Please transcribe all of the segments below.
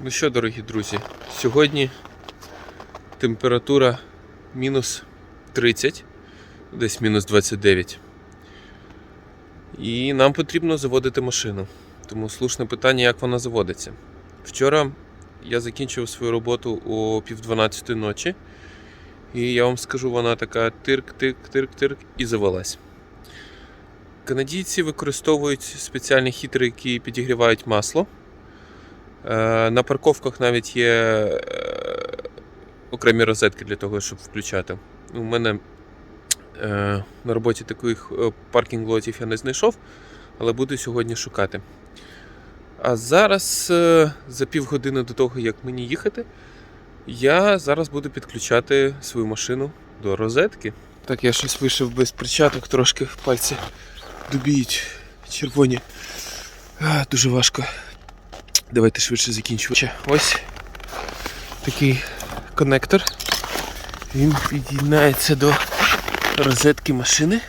Ну що, дорогі друзі, сьогодні температура мінус 30, десь мінус 29. І нам потрібно заводити машину. Тому слушне питання, як вона заводиться. Вчора я закінчив свою роботу о пів 12 ночі. І я вам скажу, вона така тирк-тирк-тирк-тирк і завелась. Канадійці використовують спеціальні хітри, які підігрівають масло. Е, На парковках навіть є е, окремі розетки для того, щоб включати. У мене е, на роботі таких паркінг-лотів я не знайшов, але буду сьогодні шукати. А зараз, за півгодини до того, як мені їхати, я зараз буду підключати свою машину до розетки. Так, я щось вийшов без перчаток, трошки пальці дубіють червоні. А, дуже важко. Давайте швидше закінчувати. Ось такий коннектор. Він під'єднається до розетки машини.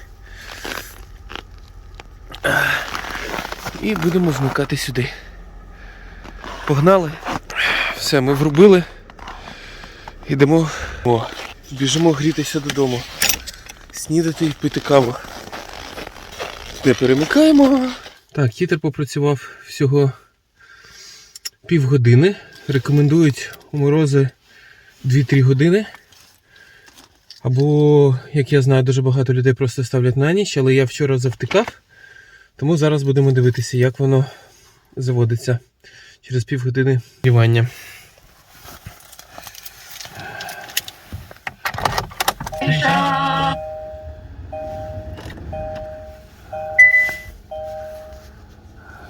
І будемо вмикати сюди. Погнали. Все, ми врубили. Йдемо. О, біжимо грітися додому. Снідати і пити каву. Не перемикаємо. Так, хітер попрацював всього півгодини. Рекомендують у морози 2-3 години. Або, як я знаю, дуже багато людей просто ставлять на ніч, але я вчора завтикав. Тому зараз будемо дивитися, як воно заводиться через півгодини грівання.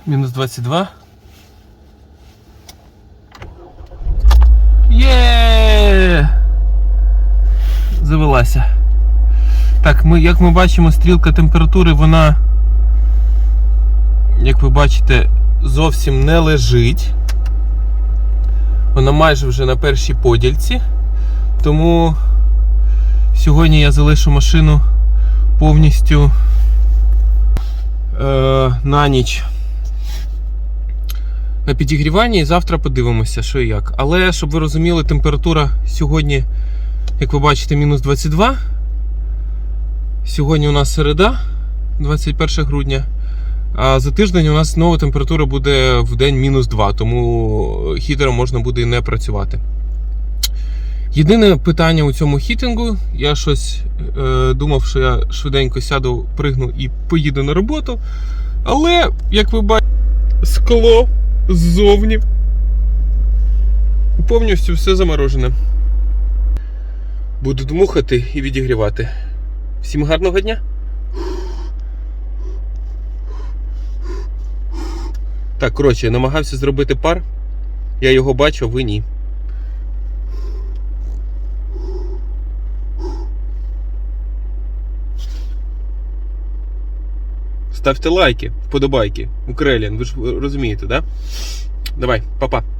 Мінус 22. Є! Завелася. Так, ми, як ми бачимо, стрілка температури, вона, як ви бачите, зовсім не лежить. Вона майже вже на першій подільці. Тому сьогодні я залишу машину повністю е, на ніч на підігріванні і завтра подивимося, що і як. Але щоб ви розуміли, температура сьогодні, як ви бачите, мінус 22. Сьогодні у нас середа, 21 грудня. А за тиждень у нас знову температура буде в день мінус 2, тому хітером можна буде і не працювати. Єдине питання у цьому хітингу, я щось е, думав, що я швиденько сяду, пригну і поїду на роботу. Але, як ви бачите, скло ззовні. Повністю все заморожене. Буду дмухати і відігрівати. Всім гарного дня! Так, коротше, я намагався зробити пар. Я його бачу, ви ні. Ставте лайки, вподобайки. Укрелін, ви ж розумієте, да? Давай, па-па.